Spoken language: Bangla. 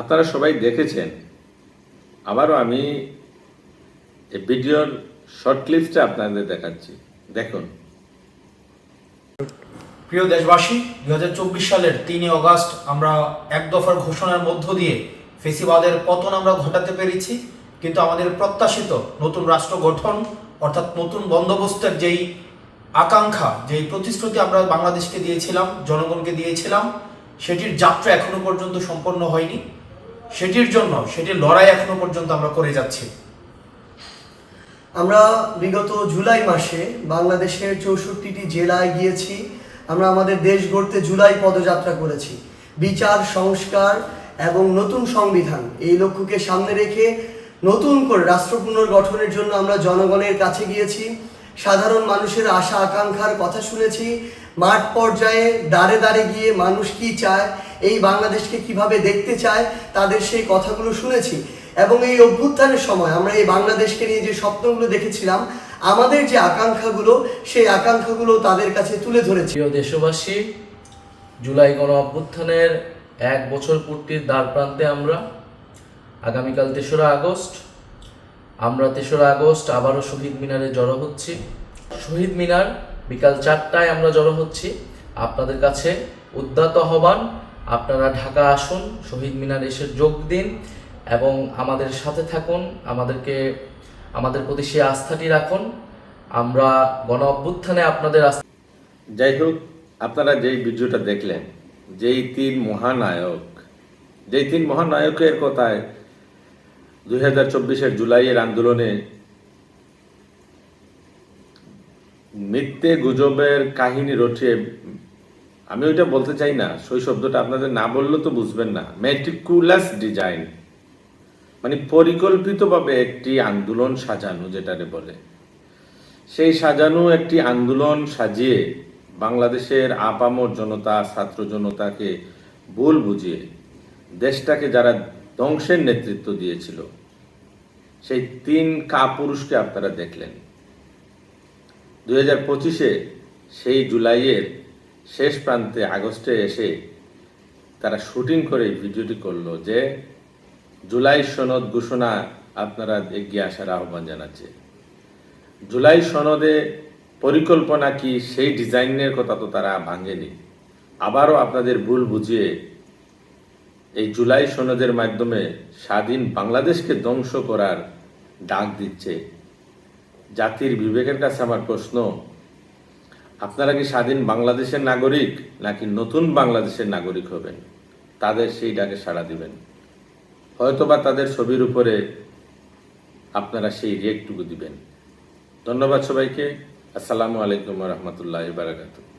আপনারা সবাই দেখেছেন, আবারও আমি এই ভিডিওর শর্ট ক্লিপসটা আপনাদের দেখাচ্ছি। দেখুন। প্রিয় দেশবাসী দু হাজার চব্বিশ সালের তিনই অগাস্ট আমরা এক দফার ঘোষণার মধ্য দিয়ে ফেসিবাদের পতন আমরা ঘটাতে পেরেছি, কিন্তু আমাদের প্রত্যাশিত নতুন রাষ্ট্র গঠন, অর্থাৎ নতুন বন্দোবস্তের যেই আকাঙ্ক্ষা, যেই প্রতিশ্রুতি আমরা বাংলাদেশকে দিয়েছিলাম, জনগণকে দিয়েছিলাম, সেটির যাত্রা এখনও পর্যন্ত সম্পন্ন হয়নি। সেটির জন্য সেটির লড়াই এখনও পর্যন্ত আমরা করে যাচ্ছি। আমরা বিগত জুলাই মাসে বাংলাদেশের চৌষট্টিটি জেলায় গিয়েছি। আমরা আমাদের দেশ গড়তে জুলাই পদযাত্রা করেছি। বিচার, সংস্কার এবং নতুন সংবিধান, এই লক্ষ্যকে সামনে রেখে নতুন করে রাষ্ট্র পুনর্গঠনের জন্য আমরা জনগণের কাছে গিয়েছি। সাধারণ মানুষের আশা আকাঙ্ক্ষার কথা শুনেছি। মাঠ পর্যায়ে দাঁড়ে দাঁড়ে গিয়ে মানুষ কি চায় এই বাংলাদেশকে কীভাবে দেখতে চায়, তাদের সেই কথাগুলো শুনেছি। এবং এই অভ্যুত্থানের সময় আমরা এই বাংলাদেশকে নিয়ে যে স্বপ্নগুলো দেখেছিলাম, আমাদের যে আকাঙ্ক্ষাগুলো, সেই আকাঙ্ক্ষাগুলো তাদের কাছে তুলে ধরেছি। প্রিয় দেশবাসী, জুলাই গণ অভ্যুত্থানের এক বছর পূর্তির দ্বার প্রান্তে আমরা, আগামীকাল তেসরা আগস্ট, আমরা তেসরা আগস্ট আবারও শহীদ মিনারে জড়ো হচ্ছি। শহীদ মিনার বিকাল চারটায় আমরা জড়ো হচ্ছি। আপনাদের কাছে উদ্যাত আহ্বান আপনারা ঢাকা আসুন, শহীদ মিনার এসে যোগ দিন এবং আমাদের সাথে থাকুন, আমাদেরকে, আমাদের প্রতি সেই আস্থাটি রাখুন। আমরা গণ অভ্যুত্থানে আপনাদের যাই হোক, আপনারা যেই ভিডিওটা দেখলেন, যেই তিন মহানায়ক, যেই তিন মহানায়কের কথায় দুই হাজার চব্বিশের জুলাইয়ের আন্দোলনে মিথ্যে গুজবের কাহিনী রটিয়ে আমি ওইটা বলতে চাই না। সেই শব্দটা আপনাদের না বললে তো বুঝবেন না। মেটিকুলাস ডিজাইন মানে পরিকল্পিতভাবে একটি আন্দোলন সাজানো, যেটারে বলে। সেই সাজানো একটি আন্দোলন সাজিয়ে বাংলাদেশের আপামর জনতা, ছাত্র জনতাকে ভুল বুঝিয়ে দেশটাকে যারা ধ্বংসের নেতৃত্ব দিয়েছিল, সেই তিন কাপুরুষকে আপনারা দেখলেন। দুই হাজার পঁচিশে সেই জুলাইয়ের শেষ প্রান্তে আগস্টে এসে তারা শুটিং করে ভিডিওটি করল যে জুলাই সনদ ঘোষণা আপনারা এগিয়ে আসার আহ্বান জানাচ্ছে। জুলাই সনদে পরিকল্পনা কি সেই ডিজাইনের কথা তো তারা ভাঙেনি। আবারও আপনাদের ভুল বুঝিয়ে এই জুলাই সনদের মাধ্যমে স্বাধীন বাংলাদেশকে ধ্বংস করার ডাক দিচ্ছে। জাতির বিবেকের কাছে আমার প্রশ্ন আপনারা কি স্বাধীন বাংলাদেশের নাগরিক নাকি নতুন বাংলাদেশের নাগরিক হবেন? তাদের সেই ডাকে সাড়া দিবেন। হয়তোবা তাদের ছবির উপরে আপনারা সেই রেকটুকু দিবেন। ধন্যবাদ সবাইকে। আসসালামু আলাইকুম রহমতুল্লাহ বারাকাতুহ।